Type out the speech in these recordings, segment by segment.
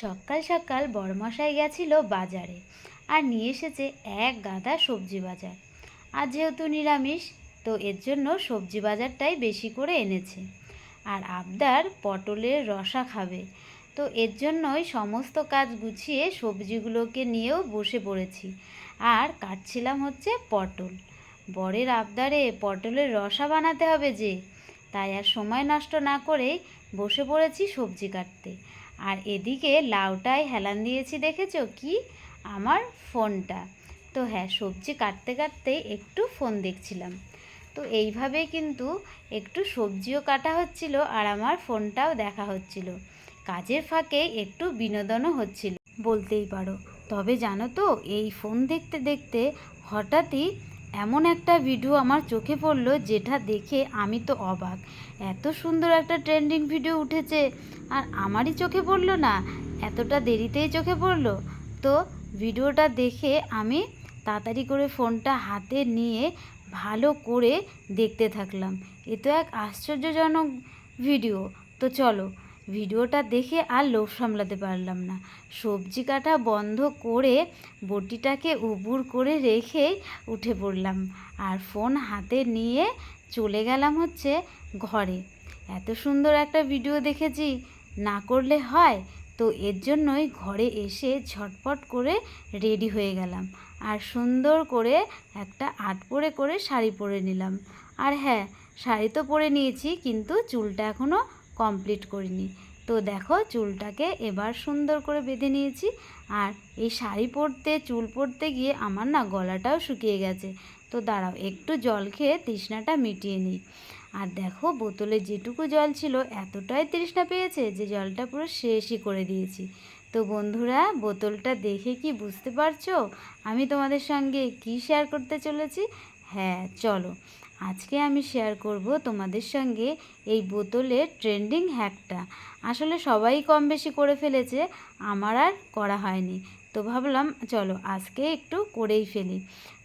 সকাল সকাল বড়মশাই গেছিল বাজারে আর নিয়ে এসেছে এক গাদা সবজি বাজার। আর যেহেতু নিরামিষ, তো এর জন্য সবজি বাজারটাই বেশি করে এনেছে। আর আবদার পটলের রসা খাবে। তো এর জন্যই সমস্ত কাজ গুছিয়ে সবজিগুলোকে নিয়েও বসে পড়েছি। আর কাটছিলাম হচ্ছে পটল। বরের আবদারে পটলের রসা বানাতে হবে যে, তাই আর সময় নষ্ট না করেই বসে পড়েছি সবজি কাটতে। আর এদিকে লাউটায় হেলান দিয়েছি, দেখেছ কি? আমার ফোনটা। তো হ্যাঁ সবজি কাটতে কাটতেই একটু ফোন দেখছিলাম। তো এইভাবেই কিন্তু একটু সবজিও কাটা হচ্ছিল আর আমার ফোনটাও দেখা হচ্ছিল। কাজের ফাঁকে একটু বিনোদনও হচ্ছিল। বলতেই পারো। তবে জানো তো, এই ফোন দেখতে দেখতে হঠাৎই এমন একটা ভিডিও আমার চোখে পড়ল যেটা দেখে আমি তো অবাক। এত সুন্দর একটা ট্রেন্ডিং ভিডিও উঠেছে, আর আমারই চোখে পড়ল না, এতটা দেরিতেই চোখে পড়ল। তো ভিডিওটা দেখে আমি তাড়াতাড়ি করে ফোনটা হাতে নিয়ে ভালো করে দেখতে থাকলাম। এ তো এক আশ্চর্যজনক ভিডিও তো চলো ভিডিওটা দেখে আর লোভ সামলাতে পারলাম না। সবজি কাটা বন্ধ করে বটিটাকে উবুর করে রেখে উঠে পড়লাম। আর ফোন হাতে নিয়ে চলে গেলাম হচ্ছে ঘরে। এত সুন্দর একটা ভিডিও দেখেছি, না করলে হয়? তো এর জন্যই ঘরে এসে ঝটপট করে রেডি হয়ে গেলাম। আর সুন্দর করে একটা আট পরে করে শাড়ি পরে নিলাম। আর হ্যাঁ শাড়ি তো পরে নিয়েছি, কিন্তু চুলটা এখনও কমপ্লিট করিনি। তো দেখো চুলটাকে এবার সুন্দর করে বেঁধে নিয়েছি। আর এই শাড়ি পরতে, চুল পরতে গিয়ে আমার না গলাটাও শুকিয়ে গেছে। তো দাঁড়াও, একটু জল খেয়ে তৃষ্ণাটা মিটিয়ে নিই। আর দেখো বোতলে যেটুকু জল ছিল, এতটাই তৃষ্ণা পেয়েছে যে জলটা পুরো শেষই করে দিয়েছি। তো বন্ধুরা, বোতলটা দেখে কি বুঝতে পারছ? আমি তোমাদের সঙ্গে কি শেয়ার করতে চলেছি? হ্যাঁ চলো। আজকে আমি শেয়ার করব তোমাদের সঙ্গে এই বোতলের ট্রেন্ডিং হ্যাকটা আসলে সবাই কম বেশি করে ফেলেছে, আমার আর করা হয়নি। তো ভাবলাম, চলো আজকে একটু করেই ফেলি।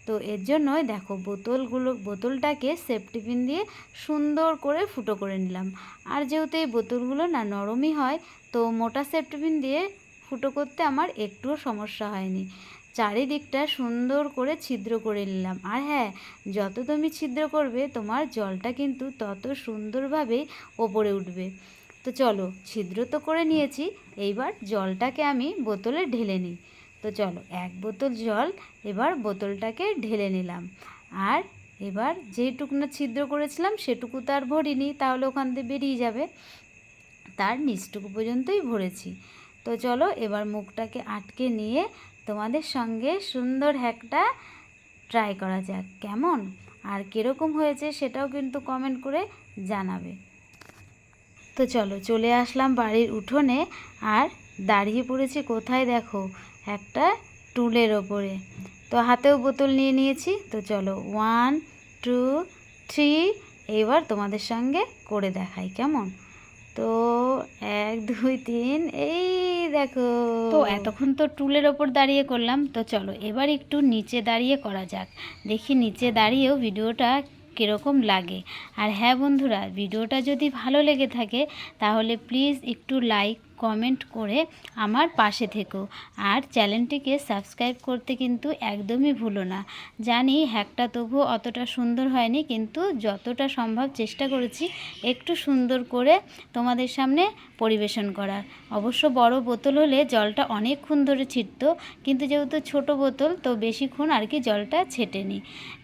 তো এর জন্যই দেখো বোতলগুলো, বোতলটাকে সেফটি পিন দিয়ে সুন্দর করে ফুটো করে নিলাম। আর যেহেতু এই বোতলগুলো না নরমই হয়, তো মোটা সেফটি পিন দিয়ে ফুটো করতে আমার একটুও সমস্যা হয়নি। চারিদিকটা সুন্দর করে ছিদ্র করে নিলাম। আর হ্যাঁ যত তুমি ছিদ্র করবে, তোমার জলটা কিন্তু তত সুন্দরভাবে ওপরে উঠবে। তো চলো, ছিদ্র তো করে নিয়েছি, এইবার জলটাকে আমি বোতলে ঢেলে নিই। তো চলো, এক বোতল জল, এবার বোতলটাকে ঢেলে নিলাম। আর এবার যেইটুকু না ছিদ্র করেছিলাম, সেটুকু তো আর ভরিনি, তাহলে ওখান থেকে বেরিয়ে যাবে। তার নিচটুকু পর্যন্তই ভরেছি। তো চলো এবার মুখটাকে আটকে নিয়ে তোমাদের সঙ্গে সুন্দর হ্যাকটা ট্রাই করা যাক, কেমন? আর কীরকম হয়েছে সেটাও কিন্তু কমেন্ট করে জানাবে। তো চলো, চলে আসলাম বাড়ির উঠোনে, আর দাঁড়িয়ে পড়েছি কোথায় দেখো? একটা টুলের ওপরে। তো হাতেও বোতল নিয়ে নিয়েছি, তো চলো ওয়ান টু থ্রি এবার তোমাদের সঙ্গে করে দেখাই, কেমন? তো এক, দুই, তিন, এই দেখো। তো এতক্ষণ তো টুলের ওপর দাঁড়িয়ে করলাম, তো চলো এবার একটু নিচে দাঁড়িয়ে করা যাক। দেখি নিচে দাঁড়িয়েও ভিডিওটা কীরকম লাগে। আর হ্যাঁ বন্ধুরা, ভিডিওটা যদি ভালো লেগে থাকে, তাহলে প্লিজ একটু লাইক কমেন্ট করে আমার পাশে থেকো। আর চ্যানেলটিকে সাবস্ক্রাইব করতে কিন্তু একদমই ভুলো না। জানি হ্যাকটা তবুও অতটা সুন্দর হয়নি, কিন্তু যতটা সম্ভব চেষ্টা করেছি একটু সুন্দর করে তোমাদের সামনে পরিবেশন করার অবশ্য বড় বোতল হলে জলটা অনেকক্ষণ ধরে ছিটতো, কিন্তু যেহেতু ছোট বোতল, তো বেশিক্ষণ আর কি জলটা ছেটেনি।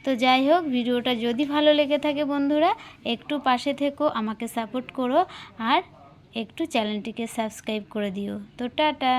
তো যাই হোক, ভিডিওটা যদি ভালো লেগে থাকে বন্ধুরা, একটু পাশে থেকো, আমাকে সাপোর্ট করো। আর একটু চ্যানেলটিকে সাবস্ক্রাইব করে দিও। তো টাটা।